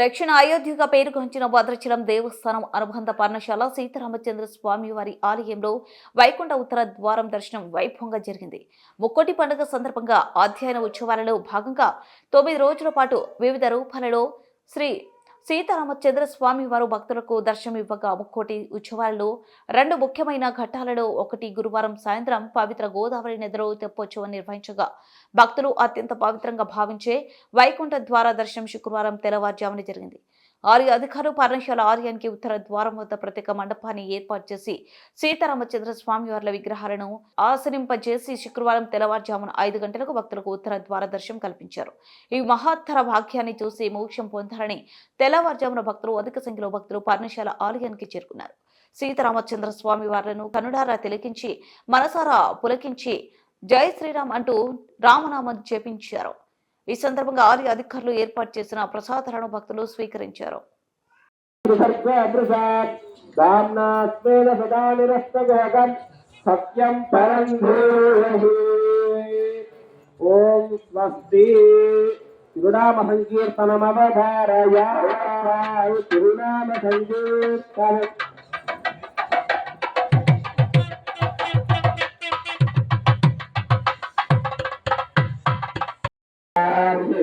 దక్షిణ అయోధ్యగా పేరుగాంచిన భద్రాచలం దేవస్థానం అనుబంధ పర్ణశాల సీతారామచంద్ర స్వామి వారి ఆలయంలో వైకుంఠ ఉత్తర ద్వారం దర్శనం వైభవంగా జరిగింది. ముక్కోటి పండుగ సందర్భంగా అధ్యయన ఉత్సవాలలో భాగంగా తొమ్మిది రోజుల పాటు వివిధ రూపాలలో శ్రీ సీతారామచంద్ర స్వామి వారు భక్తులకు దర్శనమివ్వగా ముక్కోటి ఉత్సవాలలో రెండు ముఖ్యమైన ఘట్టాలలో ఒకటి గురువారం సాయంత్రం పవిత్ర గోదావరి నదిలో తెప్పోత్సవం నిర్వహించగా భక్తులు అత్యంత పవిత్రంగా భావించే వైకుంఠ ద్వార దర్శనం శుక్రవారం తెల్లవారుజామున జరిగింది. ఆలయ అధికారులు పర్ణశాల ఆలయానికి ఉత్తర ద్వారం వద్ద ప్రత్యేక మండపాన్ని ఏర్పాటు చేసి సీతారామచంద్ర స్వామివార్ల విగ్రహాలను ఆసరింపజేసి శుక్రవారం తెల్లవారుజామున ఐదు గంటలకు భక్తులకు ఉత్తర ద్వార దర్శనం కల్పించారు. ఈ మహత్తర భాగ్యాన్ని చూసి మోక్షం పొందాలని తెల్లవారుజామున భక్తులు అధిక సంఖ్యలో భక్తులు పర్ణశాల ఆలయానికి చేరుకున్నారు. సీతారామచంద్ర స్వామి వారిను కనుడారా తిలకించి మనసారా పులకించి జై శ్రీరామ్ అంటూ రామనామం జపించారు. ఈ సందర్భంగా ఆలయ అధికారులు ఏర్పాటు చేసిన ప్రసాదాలను భక్తులు స్వీకరించారు. సత్యం పరం ఓం స్వస్తి తిరునామ సంకీర్తనమవధారయ తిరునామ సంకీర్తన